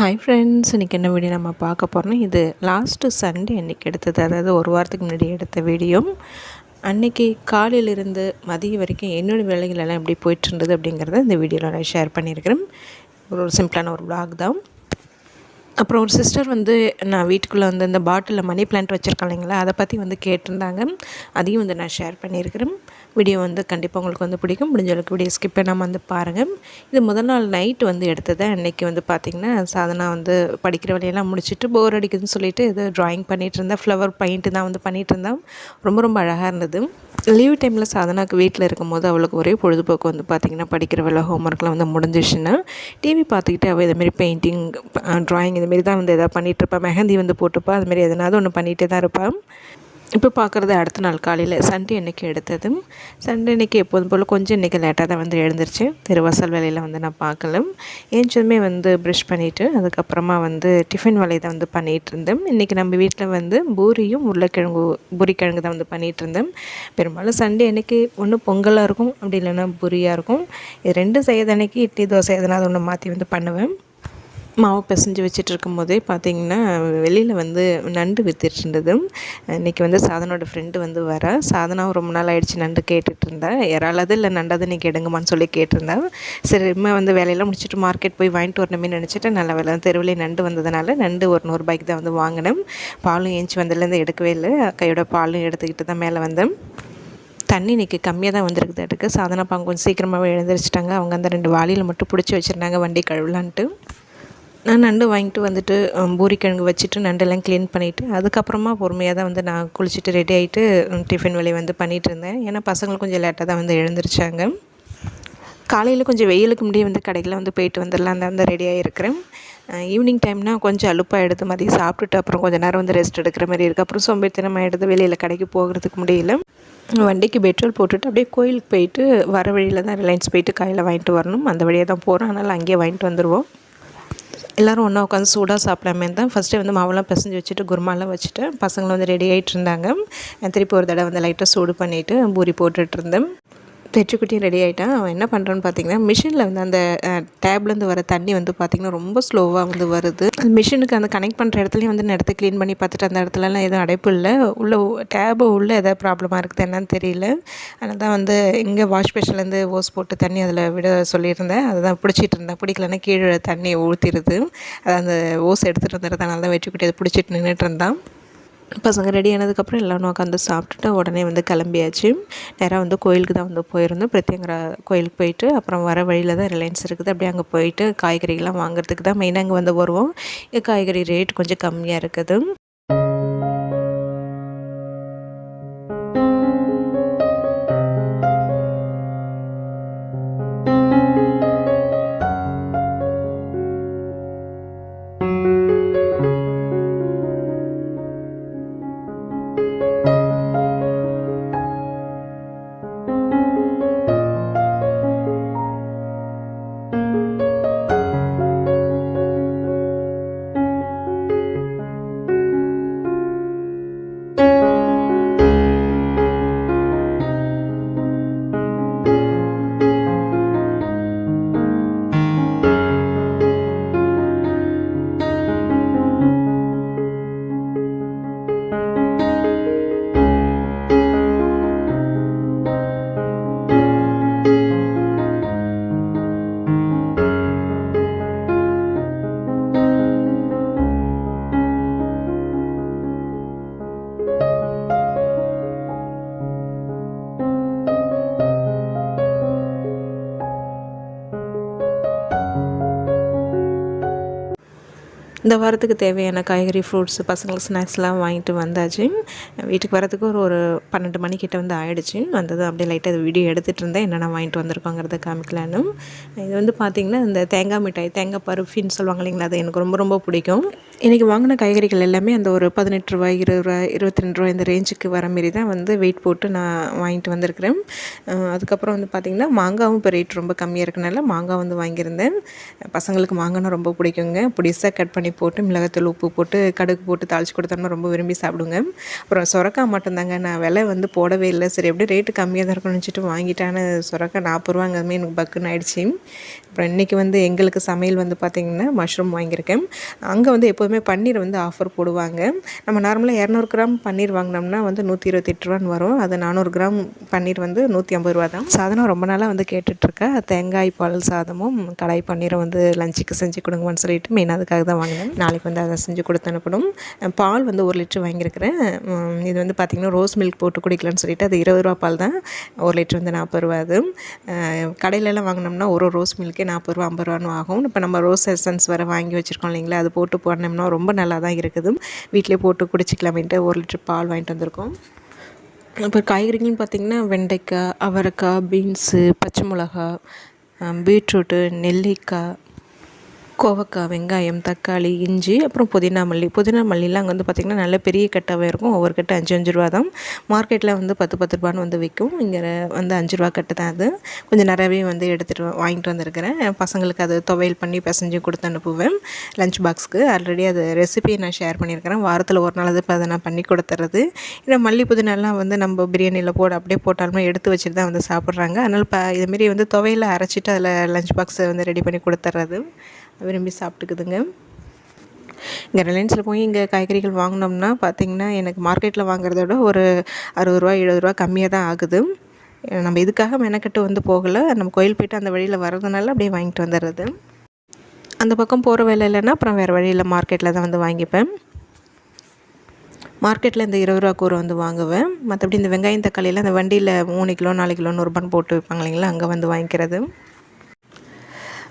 Hi friends இன்றைக்கி என்ன video நம்ம பார்க்க போகிறோம்னா இது லாஸ்ட்டு சண்டே அன்றைக்கி எடுத்தது. அதாவது ஒரு வாரத்துக்கு முன்னாடி எடுத்த வீடியோ அன்றைக்கி காலையிலிருந்து மதியம் வரைக்கும் என்னோடய வேலைகள் எல்லாம் எப்படி போயிட்டுருந்தது அப்படிங்கிறத இந்த வீடியோவில் நான் ஷேர் பண்ணியிருக்கிறேன். ஒரு சிம்பிளான ஒரு vlog தான். அப்புறம் ஒரு சிஸ்டர் வந்து நான் வீட்டுக்குள்ளே வந்து இந்த பாட்டிலில் மணி பிளான்ட் வச்சுருக்கேன் இல்லைங்களா அதை பற்றி வந்து கேட்டிருந்தாங்க. அதையும் வந்து நான் ஷேர் பண்ணியிருக்கிறேன். வீடியோ வந்து கண்டிப்பாக உங்களுக்கு வந்து பிடிக்கும். முடிஞ்ச அளவுக்கு வீடியோ ஸ்கிப் பண்ணாமல் வந்து பாருங்கள் இது முதல் நாள் நைட்டு வந்து எடுத்தது. அன்றைக்கி வந்து பார்த்திங்கன்னா சாதனா வந்து படிக்கிற வழியெல்லாம் முடிச்சுட்டு போர் அடிக்குதுன்னு சொல்லிட்டு இது ட்ராயிங் பண்ணிகிட்டு இருந்தேன் ஃப்ளவர் பெயிண்ட்டு தான் வந்து பண்ணிகிட்டு இருந்தேன் ரொம்ப ரொம்ப அழகாக இருந்தது. லீவ் டைமில் சாதனாக்கு வீட்டில் இருக்கும்போது அவளுக்கு ஒரே பொழுதுபோக்கு வந்து பார்த்திங்கன்னா படிக்கிற வேலை ஹோம்ஒர்க்லாம் வந்து முடிஞ்சிச்சுன்னா டிவி பார்த்துக்கிட்டு அவள் இதுமாரி பெயிண்டிங் ட்ராயிங் இதுமாரி தான் வந்து எதாவது பண்ணிகிட்ருப்பா மெஹந்தி வந்து போட்டுப்பா அதுமாரி எதனாவது ஒன்று பண்ணிகிட்டே தான் இருப்பாள் இப்போ பார்க்குறது அடுத்த நாள் காலையில். சண்டே அன்றைக்கி எடுத்தது சண்டே அன்றைக்கி எப்போதும் போல் கொஞ்சம் இன்றைக்கி லேட்டாக தான் வந்து எழுந்திருச்சு. திருவாசல் வேலையில் வந்து நான் பார்க்கல ஏஞ்சதுமே வந்து ப்ரஷ் பண்ணிவிட்டு அதுக்கப்புறமா வந்து டிஃபன் வேலையை தான் வந்து பண்ணிகிட்டு இருந்தேன் இன்றைக்கி நம்ம வீட்டில் வந்து பூரியும் உருளைக்கிழங்கு பூரிக்கிழங்கு தான் வந்து பண்ணிகிட்டு இருந்தேன் பெரும்பாலும் சண்டே அன்றைக்கி ஒன்று பொங்கலாக இருக்கும் அப்படி இல்லைன்னா பூரியாக இருக்கும். இது ரெண்டு செய்யறது அன்றைக்கி இட்லி தோசை எதனால் ஒன்று மாற்றி வந்து பண்ணுவேன். மாவு பிசைஞ்சு வச்சுட்டு இருக்கும்போதே பார்த்தீங்கன்னா வெளியில் வந்து நண்டு வித்துட்டு இருந்தது இன்றைக்கி வந்து சாதனோட ஃப்ரெண்டு வந்து வர. சாதனாவும் ரொம்ப நாள் ஆயிடுச்சு நண்டு கேட்டுட்டு இருந்தா இறாலாவது இல்லை நண்டாவது இன்றைக்கி எடுங்கம்மான்னு சொல்லி கேட்டிருந்தா. சரி இம்மா வந்து வேலையெல்லாம் முடிச்சுட்டு மார்க்கெட் போய் வாங்கிட்டு வரணுமே நினச்சிட்டு நல்ல வேலை தெருவிலே நண்டு வந்ததுனால நண்டு ஒரு நூறுபாய்க்கு தான் வந்து வாங்கினேன். பாலும் ஏஞ்சி வந்ததுலேருந்து எடுக்கவே இல்லை. கையோட பாலும் எடுத்துக்கிட்டு தான் மேலே வந்தேன். தண்ணி இன்றைக்கி கம்மியாக தான் வந்திருக்குது அடுக்கு சாதனா பாங்க கொஞ்சம் சீக்கிரமாகவே எழுந்திரிச்சிட்டாங்க. அவங்க அந்த ரெண்டு வாளியில் மட்டும் பிடிச்சி வச்சுருந்தாங்க வண்டி கழுவலான்ட்டு. நான் நண்டு வாங்கிட்டு வந்துட்டு பூரி பூரிக்கிழங்கு வச்சுட்டு நண்டெல்லாம் க்ளீன் பண்ணிவிட்டு அதுக்கப்புறமா பொறுமையாக தான் வந்து நான் குளிச்சுட்டு ரெடி ஆகிட்டு டிஃபன் வேலையை வந்து பண்ணிகிட்டு இருந்தேன். ஏன்னா பசங்களும் கொஞ்சம் லேட்டாக தான் வந்து எழுந்திரிச்சாங்க. காலையில் கொஞ்சம் வெயிலுக்கு முடிய வந்து கடையில் வந்து போயிட்டு வந்துடலாம் தான் வந்து ரெடியாக இருக்கிறேன் ஈவினிங் டைம்னா கொஞ்சம் அலுப்பாக எடுத்து மதியம் சாப்பிட்டுட்டு அப்புறம் கொஞ்சம் நேரம் வந்து ரெஸ்ட் எடுக்கிற மாதிரி இருக்குது அப்புறம் சோம்பேறித்தனமாக எடுத்து வெளியில் கடைக்கு போகிறதுக்கு முடியல. வண்டிக்கு பெட்ரோல் போட்டுட்டு அப்படியே கோயிலுக்கு போயிட்டு வர வழியில் தான் ரிலையன்ஸ் போயிட்டு காயில் வாங்கிட்டு வரணும். அந்த வழியாக தான் போகிறோம் அதனால் அங்கேயே வாங்கிட்டு வந்துடுவோம் எல்லோரும் ஒன்றா உட்காந்து சூடாக சாப்பிடாமே தான். ஃபஸ்ட்டு வந்து மாவெல்லாம் பிசைஞ்சு வச்சுட்டு குருமாலாம் வச்சுட்டு பசங்களும் வந்து ரெடி ஆகிட்டு இருந்தாங்க. திருப்பி ஒரு தடவை வந்து லைட்டாக சூடு பண்ணிவிட்டு பூரி போட்டுட்ருந்தேன் தெச்சுக்குட்டியும் ரெடி ஆகிட்டான் அவன் என்ன பண்ணுறான்னு பார்த்தீங்கன்னா மிஷினில் வந்து அந்த டேப்லேருந்து வர தண்ணி வந்து பார்த்திங்கன்னா ரொம்ப ஸ்லோவாக வந்து வருது. அந்த மிஷினுக்கு அந்த கனெக்ட் பண்ணுற இடத்துலையும் வந்து இடத்த க்ளீன் பண்ணி பார்த்துட்டு அந்த இடத்துலலாம் எதுவும் அடைப்பு இல்லை. உள்ள டேபு உள்ளே எதாவது ப்ராப்ளமாக இருக்குது என்னன்னு தெரியல. ஆனால் தான் வந்து இங்கே வாஷ் பேஷன்லேருந்து ஓஸ் போட்டு தண்ணி அதில் விட சொல்லியிருந்தேன். அதை தான் பிடிச்சிட்டு இருந்தேன். பிடிக்கலன்னா கீழே தண்ணி ஊற்றிடுது அதை அந்த ஓஸ் எடுத்துகிட்டு வந்துடுறதுனால தான் வெற்றிக்குட்டி அதை பிடிச்சிட்டு நின்றுட்டு இருந்தான். பசங்க ரெடி ஆனதுக்கப்புறம் எல்லோரும் உட்காந்து சாப்பிட்டுட்டு உடனே வந்து கிளம்பியாச்சு. நேராக வந்து கோயிலுக்கு தான் வந்து போயிருந்தோம். பிரத்யங்கரா கோயிலுக்கு போயிட்டு அப்புறம் வர வழியில் தான் ரிலையன்ஸ் இருக்குது. அப்படியே அங்கே போயிட்டு காய்கறிகள்லாம் வாங்குறதுக்கு தான் மெயினாக அங்கே வந்து வருவோம். காய்கறி ரேட் கொஞ்சம் கம்மியாக இருக்குது. இந்த வாரத்துக்கு தேவையான காய்கறி ஃப்ரூட்ஸ் பசங்களுக்கு ஸ்நாக்ஸ்லாம் வாங்கிட்டு வந்தாச்சு. வீட்டுக்கு வரதுக்கு ஒரு ஒரு பன்னெண்டு மணிக்கிட்ட வந்து ஆயிடுச்சு. வந்தது அப்படியே லைட்டாக வீடியோ எடுத்துகிட்டு இருந்தேன். என்னென்ன வாங்கிட்டு வந்திருக்கோங்கிறத காமிக்கலான்னு இது வந்து பார்த்திங்கன்னா இந்த தேங்காய் மிட்டாய் தேங்காய் பருப்புன்னு சொல்லுவாங்க இல்லைங்களா அது எனக்கு ரொம்ப ரொம்ப பிடிக்கும். இன்றைக்கி வாங்கின காய்கறிகள் எல்லாமே அந்த ஒரு பதினெட்டு ரூபாய் இருபது ரூபாய் இருபத்தி ரெண்டு ரூபாய் இந்த ரேஞ்சுக்கு வர மாரி தான் வந்து வெயிட் போட்டு நான் வாங்கிட்டு வந்திருக்கிறேன். அதுக்கப்புறம் வந்து பார்த்திங்கன்னா மாங்காவும் இப்போ ரேட் ரொம்ப கம்மியாக இருக்கனால மாங்காய் வந்து வாங்கியிருந்தேன். பசங்களுக்கு மாங்காய்னா ரொம்ப பிடிக்குங்க. புடிசாக கட் பண்ணி போட்டு மிளகாத்தூள் உப்பு போட்டு கடுகு போட்டு தாளித்து கொடுத்தோம்னா ரொம்ப விரும்பி சாப்பிடுங்க. அப்புறம் சுரக்கா மட்டும்தாங்க. நான் விலை வந்து போடவே இல்லை. சரி எப்படி ரேட்டு கம்மியாக தான் இருக்கும்னு நினச்சிட்டு வாங்கிட்டான்னு சுரக்கா நாற்பது ரூபாங்கமே எனக்கு பக்குன்னு ஆயிடுச்சு. அப்புறம் இன்றைக்கி வந்து எங்களுக்கு சமையல் வந்து பார்த்திங்கன்னா மஷ்ரூம் வாங்கியிருக்கேன். அங்கே வந்து எப்போதுமே பன்னீர் வந்து ஆஃபர் போடுவாங்க. நம்ம நார்மலாக இரநூறு கிராம் பன்னீர் வாங்கினோம்னா வந்து நூற்றி இருபத்தெட்டு ரூபான்னு வரும். அது நானூறு கிராம் பன்னீர் வந்து நூற்றி ஐம்பது ரூபா தான். சாதனம் ரொம்ப நாளாக வந்து கேட்டுட்ருக்கேன் தேங்காய் பால் சாதமும் கடாய் பன்னீரும் வந்து லஞ்சுக்கு செஞ்சு கொடுங்கன்னு சொல்லிட்டு மெயின் அதுக்காக தான் வாங்கினேன். நாளைக்கு வந்து அதை செஞ்சு கொடுத்து அனுப்பணும். பால் வந்து ஒரு லிட்டர் வாங்கியிருக்கிறேன். இது வந்து பார்த்திங்கன்னா ரோஸ் மில்க் போட்டு குடிக்கலான்னு சொல்லிட்டு அது இருபது ரூபா பால் தான். ஒரு லிட்டர் வந்து நாற்பது ரூபா அது. கடையிலலாம் வாங்கினோம்னா ஒரு ரோஸ் மில்க்கே நாற்பது ரூபா ஐம்பது ரூபான்னு ஆகும். இப்போ நம்ம ரோஸ் எசன்ஸ் வர வாங்கி வச்சுருக்கோம் இல்லைங்களா? அது போட்டு போனோம்னா ரொம்ப நல்லா தான் இருக்குது வீட்டிலே போட்டு குடிச்சிக்கலாமேன்ட்டு ஒரு லிட்டர் பால் வாங்கிட்டு வந்திருக்கோம். அப்புறம் காய்கறிகள்னு பார்த்திங்கன்னா வெண்டைக்காய் அவரைக்காய் பீன்ஸு பச்சை மிளகா பீட்ரூட்டு நெல்லிக்காய் கோவக்காய் வெங்காயம் தக்காளி இஞ்சி அப்புறம் புதினா மல்லி. புதினா மல்லிலாம் அங்கே வந்து பார்த்திங்கன்னா நல்ல பெரிய கட்டாகவே இருக்கும். ஒவ்வொரு கட்டு அஞ்சு அஞ்சு ரூபா தான். மார்க்கெட்டில் வந்து பத்து பத்து ரூபான்னு வந்து விற்கும் இங்கே வந்து அஞ்சு ரூபா கட்டு தான் அது. கொஞ்சம் நிறையவே வந்து எடுத்துகிட்டு வாங்கிட்டு வந்திருக்கிறேன். பசங்களுக்கு அது துவையல் பண்ணி பிசைஞ்சு கொடுத்து அனுப்புவேன். லஞ்ச் பாக்ஸ்க்கு ஆல்ரெடி அது ரெசிபியை நான் ஷேர் பண்ணியிருக்கிறேன். வாரத்தில் ஒரு நாள் அது இப்போ அதை நான் பண்ணி கொடுத்துறது. இல்லை மல்லி புதினாலாம் வந்து நம்ம பிரியாணியில் போட அப்படியே போட்டாலுமே எடுத்து வச்சுட்டு தான் வந்து சாப்பிட்றாங்க. அதனால் இப்போ இதுமாரி வந்து துவையில் அரைச்சிட்டு அதில் லஞ்ச் பாக்ஸை வந்து ரெடி பண்ணி கொடுத்துட்றது விரும்பி சாப்பிட்டுக்குதுங்க. இங்கே ரிலையன்ஸில் போய் இங்கே காய்கறிகள் வாங்கினோம்னா பார்த்திங்கன்னா எனக்கு மார்க்கெட்டில் வாங்குறத விட ஒரு அறுபது ரூபா எழுபது ரூபா கம்மியாக தான் ஆகுது. நம்ம இதுக்காக மெனக்கட்டு வந்து போகலை. நம்ம கோயில் போயிட்டு அந்த வழியில் வர்றதுனால அப்படியே வாங்கிட்டு வந்துடுறது அந்த பக்கம் போகிற வேலை இல்லைன்னா அப்புறம் வேறு வழியில் மார்க்கெட்டில் தான் வந்து வாங்கிப்பேன். மார்க்கெட்டில் இந்த இருபது ரூபா கூரை வந்து வாங்குவேன். மற்றபடி இந்த வெங்காயம் தக்காளியில் அந்த வண்டியில் மூணு கிலோ நாலு கிலோ நூறுபான்னு போட்டு வைப்பாங்க இல்லைங்களா அங்கே வந்து வாங்கிக்கிறது.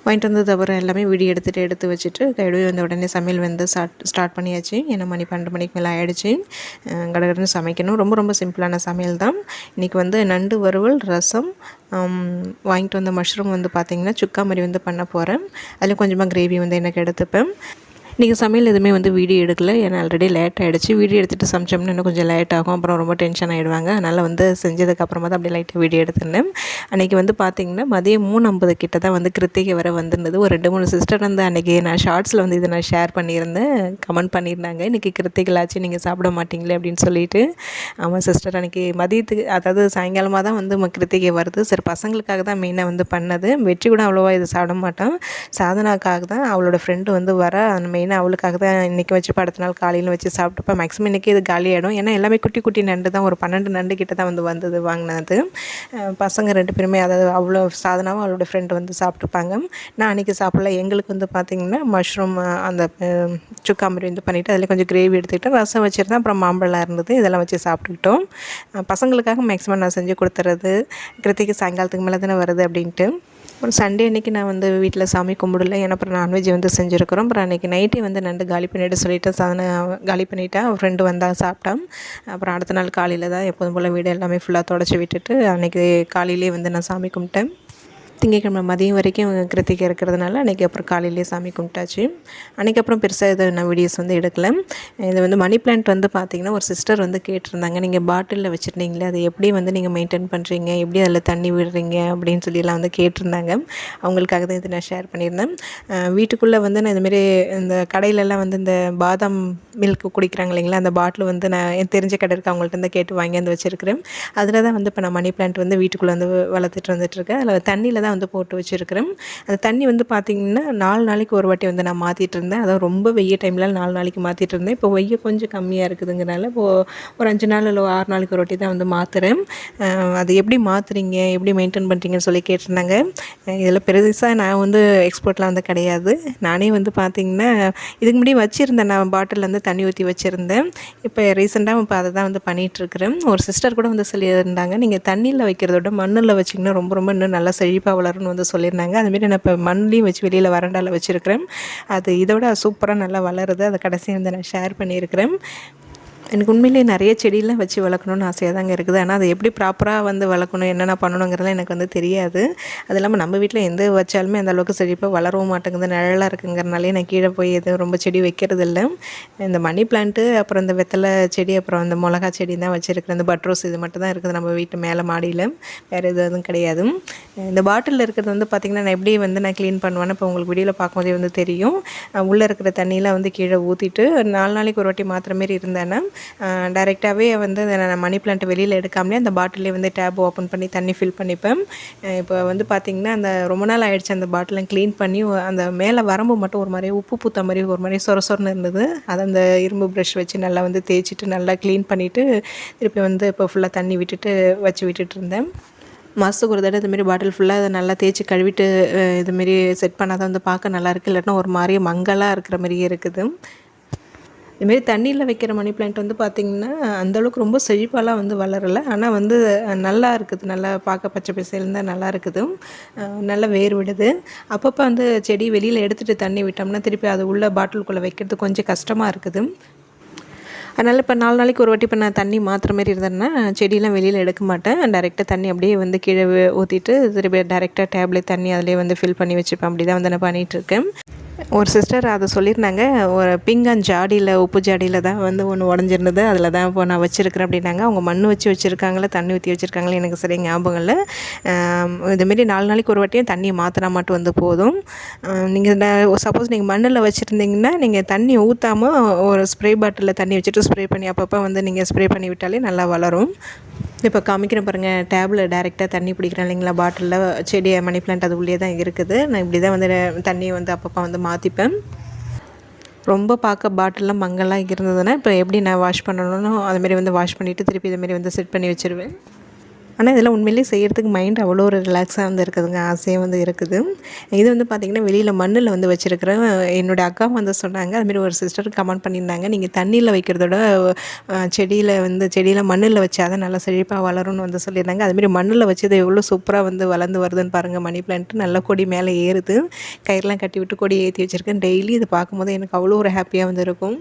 வாங்கிட்டு வந்தது அப்புறம் எல்லாமே வீடியோ எடுத்துகிட்டு எடுத்து வச்சுட்டு கைடுவே வந்த உடனே சமையல் வந்து ஸ்டார்ட் ஸ்டார்ட் பண்ணியாச்சு. ஏன்னா மணி பன்னெண்டு மணிக்கு மேலே ஆயிடுச்சு. கடகடன்னு சமைக்கணும். ரொம்ப ரொம்ப சிம்பிளான சமையல் தான். இன்றைக்கி வந்து நண்டு வறுவல் ரசம் வாங்கிட்டு வந்த மஷ்ரூம் வந்து பார்த்திங்கன்னா சுக்கா மாதிரி வந்து பண்ண போகிறேன் அதில் கொஞ்சமாக கிரேவி வந்து எனக்கு எடுத்துப்பேன். இன்றைக்கி சமையல் எதுவுமே வந்து வீடியோ எடுக்கல. ஏன்னா ஆல்ரெடி லேட் ஆகிடுச்சு வீடியோ எடுத்துகிட்டு சமைச்சோம்னா இன்னும் கொஞ்சம் லேட் ஆகும். அப்புறம் ரொம்ப டென்ஷன் ஆகிடுவாங்க அதனால் வந்து செஞ்சதுக்கப்புறமா தான் அப்படியே லைட்டாக வீடியோ எடுத்துருந்தேன் அன்றைக்கி வந்து பார்த்திங்கன்னா மதியம் மூணு ஐம்பது கிட்ட தான் வந்து கிருத்திகை வர வந்திருந்தது. ஒரு ரெண்டு மூணு சிஸ்டர் வந்து அன்றைக்கி நான் ஷார்ட்ஸில் வந்து இதை நான் ஷேர் பண்ணியிருந்தேன். கமெண்ட் பண்ணியிருந்தாங்க. இன்றைக்கி கிருத்திகளாச்சு நீங்கள் சாப்பிட மாட்டிங்களே அப்படின்னு சொல்லிட்டு. ஆமாம் சிஸ்டர் அன்றைக்கி மதியத்துக்கு அதாவது சாயங்காலமாக தான் வந்து கிருத்திகை வருது. சரி பசங்களுக்காக தான் மெயினாக வந்து பண்ணது. வெற்றி கூட அவ்வளோவா இது சாப்பிட மாட்டான். சாதனாக்காக தான் அவளோட ஃப்ரெண்டு வந்து வர மெயினாக அவளுக்காக தான் இன்றைக்கி வச்சு படுத்த நாள் காலையில் வச்சு சாப்பிட்டுப்பேன் மேக்ஸிமம் இன்றைக்கி இது காலியாகிடும் ஏன்னா எல்லாமே குட்டி குட்டி நண்டு தான் ஒரு பன்னெண்டு நண்டு கிட்ட தான் வந்து வந்தது வாங்கினது. பசங்க ரெண்டு பேருமே அதாவது அவ்வளோ சாதனாவும் அவளோட ஃப்ரெண்டு வந்து சாப்பிட்டுப்பாங்க. நான் அன்றைக்கி சாப்பிடல. எங்களுக்கு வந்து பார்த்திங்கன்னா மஷ்ரூம் அந்த அஹ், சுக்கா மாதிரி வந்து பண்ணிவிட்டு அதில் கொஞ்சம் கிரேவி எடுத்துக்கிட்டு ரசம் வச்சுருந்தேன். அப்புறம் மாம்பழம் இருந்தது. இதெல்லாம் வச்சு சாப்பிட்டுக்கிட்டோம். பசங்களுக்காக மேக்ஸிமம் நான் செஞ்சு கொடுத்துறது கிருத்திக்கு சாயங்காலத்துக்கு மேலே தானே வருது அப்படின்ட்டு. ஒரு சண்டே அன்றைக்கி நான் வந்து வீட்டில் சாமி கும்பிடல. ஏன்னா அப்புறம் நான்வெஜ் வந்து செஞ்சுருக்கிறோம். அப்புறம் அன்றைக்கி நைட்டே வந்து நண்டு காலி பண்ணிவிட்டு சொல்லிட்டு சாதனை காலி பண்ணிவிட்டேன் ஃப்ரெண்டு வந்தால் சாப்பிட்டான். அப்புறம் அடுத்த நாள் காலையில் தான் எப்போதும் போல் வீடு எல்லாமே ஃபுல்லாக தொடச்சி விட்டுட்டு அன்றைக்கி காலையிலே வந்து நான் சாமி கும்பிட்டேன். திங்கக்கிழமை மதியம் வரைக்கும் கிருத்திகை இருக்கிறதுனால அன்றைக்கி அப்புறம் காலையிலேயே சாமி கும்பிட்டாச்சு. அன்றைக்கி அப்புறம் பெருசாக எதுவும் நான் வீடியோஸ் வந்து எடுக்கல. இது வந்து மணி பிளான்ட் வந்து பார்த்திங்கன்னா ஒரு சிஸ்டர் வந்து கேட்டிருந்தாங்க. நீங்கள் பாட்டிலில் வச்சுருந்தீங்களே அதை எப்படி வந்து நீங்கள் மெயின்டைன் பண்ணுறீங்க எப்படி அதில் தண்ணி விடுறீங்க? அப்படின்னு சொல்லிலாம் வந்து கேட்டிருந்தாங்க. அவங்களுக்காக தான் இது நான் ஷேர் பண்ணியிருந்தேன். வீட்டுக்குள்ளே வந்து நான் இதுமாரி இந்த கடையிலலாம் வந்து இந்த பாதாம் மில்க் குடிக்கிறாங்க இல்லைங்களா அந்த பாட்டில் வந்து நான் என் தெரிஞ்ச கடை இருக்குது அவங்கள்ட்ட இருந்து கேட்டு வாங்கி வந்து வச்சுருக்கிறேன். அதில் தான் வந்து இப்போ நான் மணி பிளான்ட் வந்து வீட்டுக்குள்ளே வந்து வளர்த்துட்டு வந்துட்டுருக்கேன் அதில் தண்ணியில் தான் வந்து போட்டு வச்சுருக்கிறேன். அந்த தண்ணி வந்து பார்த்திங்கன்னா நாலு நாளைக்கு ஒரு வாட்டி வந்து நான் மாற்றிட்டு இருந்தேன். அதான் ரொம்ப வெய்ய டைமில் நாலு நாளைக்கு மாற்றிட்டு இருந்தேன். இப்போ வெய்ய கொஞ்சம் கம்மியாக இருக்குதுங்கிறனால இப்போது ஒரு அஞ்சு நாள் இல்லை ஒரு ஆறு நாளைக்கு ஒரு வாட்டி தான் வந்து மாற்றுறேன் அது எப்படி மாற்றுறீங்க எப்படி மெயின்டைன் பண்ணுறீங்கன்னு சொல்லி கேட்டிருந்தாங்க. இதில் பெருசாக நான் வந்து எக்ஸ்பர்ட்லாம் வந்து கிடையாது. நானே வந்து பார்த்திங்கன்னா இதுக்கு முன்னாடி வச்சுருந்தேன் நான் பாட்டிலில் வந்து தண்ணி ஊற்றி வச்சுருந்தேன். இப்போ ரீசெண்டாக இப்போ அதை தான் வந்து பண்ணிகிட்ருக்கிறேன் ஒரு சிஸ்டர் கூட வந்து சொல்லியிருந்தாங்க நீங்கள் தண்ணியில் வைக்கிறத விட மண்ணில் வச்சிங்கன்னா ரொம்ப ரொம்ப இன்னும் நல்லா செழிப்பாக வளரும்னு வந்து சொல்லியிருந்தாங்க. அதுமாரி நான் இப்போ மண்லேயும் வச்சு வெளியில் வறண்டாவில் வச்சுருக்கிறேன். அது இதோட சூப்பராக நல்லா வளருது. அதை கடைசியாக வந்து நான் ஷேர் பண்ணியிருக்கிறேன். எனக்கு உண்மையிலேயே நிறைய செடியெலாம் வச்சு வளர்க்கணுன்னு ஆசையாக தாங்க இருக்குது. ஆனால் அதை எப்படி ப்ராப்பராக வந்து வளர்க்கணும் என்னென்ன பண்ணணுங்கிறதுலாம் எனக்கு வந்து தெரியாது. அது இல்லாமல் நம்ம வீட்டில் எந்த வச்சாலுமே அந்த அளவுக்கு செழிப்பாக வளரவும் மாட்டேங்குது. நிழலாக இருக்குங்கிறனாலே நான் கீழே போய் எதுவும் ரொம்ப செடி வைக்கிறது இல்லை இந்த மணி பிளான்ட்டு அப்புறம் இந்த வெத்தலை செடி அப்புறம் இந்த மிளகா செடி தான் வச்சுருக்கிறேன். இந்த பட்ரோஸ் இது மட்டும் தான் இருக்குது நம்ம வீட்டு மேலே மாடியில். வேறு எதுவும் கிடையாது. இந்த பாட்டிலில் இருக்கிறது வந்து பார்த்திங்கன்னா நான் எப்படி வந்து நான் க்ளீன் பண்ணுவேன்னு இப்போ உங்களுக்கு வீடியோவில் பார்க்கும்போதே வந்து தெரியும். உள்ளே இருக்கிற தண்ணியெலாம் வந்து கீழே ஊற்றிட்டு நாலு நாளைக்கு ஒரு வாட்டி மாத்திர மாரி இருந்தேன்னா டைரெக்டாகவே வந்து நான் மணி பிளான்ட் வெளியில் எடுக்காமலே அந்த பாட்டிலே வந்து டேப் ஓப்பன் பண்ணி தண்ணி ஃபில் பண்ணிப்பேன். இப்போ வந்து பார்த்திங்கன்னா அந்த ரொம்ப நாள் ஆகிடுச்சு அந்த பாட்டிலை க்ளீன் பண்ணி அந்த மேலே வரம்பு மட்டும் ஒரு மாதிரி உப்பு பூத்த மாதிரி ஒரு மாதிரி சொர சொரன்னு இருந்தது. அதை அந்த இரும்பு ப்ரஷ் வச்சு நல்லா வந்து தேய்ச்சிட்டு நல்லா க்ளீன் பண்ணிவிட்டு திருப்பி வந்து இப்போ ஃபுல்லாக தண்ணி விட்டுட்டு வச்சு விட்டுட்டு இருந்தேன். மாதத்துக்கு ஒரு தடவை இதுமாரி பாட்டில் ஃபுல்லாக அதை நல்லா தேய்ச்சி கழுவிட்டு இதுமாரி செட் பண்ணால் தான் வந்து பார்க்க நல்லாயிருக்கு இல்லாட்டினா ஒரு மாதிரி மங்கலாக இருக்கிற மாதிரியே இருக்குது. இதுமாரி தண்ணியில் வைக்கிற மணி பிளான்ட் வந்து பார்த்திங்கன்னா அந்தளவுக்கு ரொம்ப செழிப்பாலாம் வந்து வளரலை. ஆனால் வந்து நல்லா இருக்குது. நல்லா பார்க்க பச்சை பசேல்னு நல்லா இருக்குது. நல்லா வேர் விடுது. அப்பப்போ வந்து செடி வெளியில் எடுத்துகிட்டு தண்ணி விட்டோம்னா திருப்பி அது உள்ள பாட்டிலுக்குள்ளே வைக்கிறது கொஞ்சம் கஷ்டமாக இருக்குது. அதனால் இப்போ நாலு நாளைக்கு ஒரு வாட்டி இப்போ நான் தண்ணி மாற்றுற மாதிரி இருந்தேன்னா செடியெலாம் வெளியில் எடுக்க மாட்டேன். டேரெக்டாக தண்ணி அப்படியே வந்து கீழே ஊற்றிட்டு திருப்பி டேரெக்டாக டேப்லெட் தண்ணி அதிலே வந்து ஃபில் பண்ணி வச்சுப்பேன். அப்படி தான் வந்து நான் பண்ணிகிட்ருக்கேன் ஒரு சிஸ்டர் அதை சொல்லியிருந்தாங்க. ஒரு பிங்கான் ஜாடியில் உப்பு ஜாடியில் தான் வந்து ஒன்று உடஞ்சிருந்தது. அதில் தான் இப்போ நான் வச்சுருக்கிறேன் அப்படின்னாங்க. அவங்க மண் வச்சு வச்சுருக்காங்களே தண்ணி ஊற்றி வச்சுருக்காங்களே எனக்கு சரி ஞாபகம் இல்லை. இதுமாரி நாலு நாளைக்கு ஒரு வாட்டியும் தண்ணியை மாற்றினா மட்டும் வந்து போதும். நீங்கள் சப்போஸ் நீங்கள் மண்ணில் வச்சுருந்தீங்கன்னா நீங்கள் தண்ணி ஊற்றாமல் ஒரு ஸ்ப்ரே பாட்டிலில் தண்ணி வச்சுட்டு ஸ்ப்ரே பண்ணி அப்பப்போ வந்து நீங்கள் ஸ்ப்ரே பண்ணி விட்டாலே நல்லா வளரும். இப்போ காமிக்கிறேன் பாருங்கள் டேபில் டேரெக்டாக தண்ணி பிடிக்கிறேன் இல்லைங்களா? பாட்டிலில் செடி மணி பிளான்ட் அது உள்ளே தான் இருக்குது. நான் இப்படி தான் வந்து தண்ணியை வந்து அப்பப்போ வந்து மாற்றிப்பேன் ரொம்ப பார்க்க பாட்டிலெலாம் மங்கலாக இருந்ததுன்னா இப்போ எப்படி நான் வாஷ் பண்ணணும்னு அதுமாரி வந்து வாஷ் பண்ணிவிட்டு திருப்பி இதுமாரி வந்து செட் பண்ணி வச்சுருவேன். ஆனால் இதெல்லாம் உண்மையிலேயே செய்கிறதுக்கு மைண்ட் அவ்வளோ ஒரு ரிலாக்ஸாக வந்து இருக்குதுங்க. ஆசையாக வந்து இருக்குது. இது வந்து பார்த்திங்கன்னா வெளியில் மண்ணில் வந்து வச்சுருக்கிறேன் என்னோடய அக்கா வந்து சொன்னாங்க. அதுமாரி ஒரு சிஸ்டர் கமெண்ட் பண்ணியிருந்தாங்க. நீங்கள் தண்ணியில் வைக்கிறதோட செடியில் வந்து செடியில் மண்ணில் வச்சு தான் நல்லா செழிப்பாக வளரும்னு வந்து சொல்லியிருந்தாங்க. அதுமாரி மண்ணில் வச்சு இது எவ்வளோ சூப்பராக வந்து வளர்ந்து வருதுன்னு பாருங்கள் மணி பிளான்ட்டு நல்லா கொடி மேலே ஏறுது. கயிறெலாம் கட்டி விட்டு கொடி ஏற்றி வச்சுருக்கேன். டெய்லி இது பார்க்கும்போது எனக்கு அவ்வளோ ஒரு ஹாப்பியாக வந்து இருக்கும்.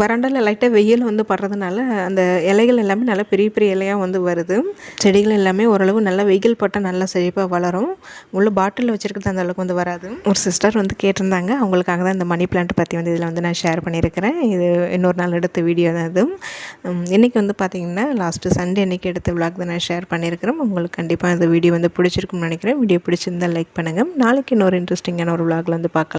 வறண்டாவில் லைட்டாக வெயில் வந்து படுறதுனால அந்த இலைகள் எல்லாமே நல்லா பெரிய பெரிய இலையாக வந்து வருது. செடிகள் எல்லாமே ஓரளவு நல்லா வெயில் போட்டால் நல்லா செழிப்பாக வளரும். உள்ள பாட்டிலில் வச்சுருக்கிறது அந்த அளவுக்கு வந்து வராது. ஒரு சிஸ்டர் வந்து கேட்டிருந்தாங்க. அவங்களுக்காக தான் இந்த மணி பிளான்ட் பற்றி வந்து இதில் வந்து நான் ஷேர் பண்ணியிருக்கிறேன். இது இன்னொரு நாள் எடுத்த வீடியோ தான் அது இன்றைக்கி வந்து பார்த்திங்கன்னா லாஸ்ட்டு சண்டே அன்றைக்கி எடுத்த விளாக் தான் நான் ஷேர் பண்ணியிருக்கிறேன். உங்களுக்கு கண்டிப்பாக இந்த வீடியோ வந்து பிடிச்சிருக்கும்னு நினைக்கிறேன். வீடியோ பிடிச்சிருந்தால் லைக் பண்ணுங்கள் நாளைக்கு இன்னொரு இன்ட்ரெஸ்டிங்கான ஒரு விளாகில் வந்து பார்க்கலாம்.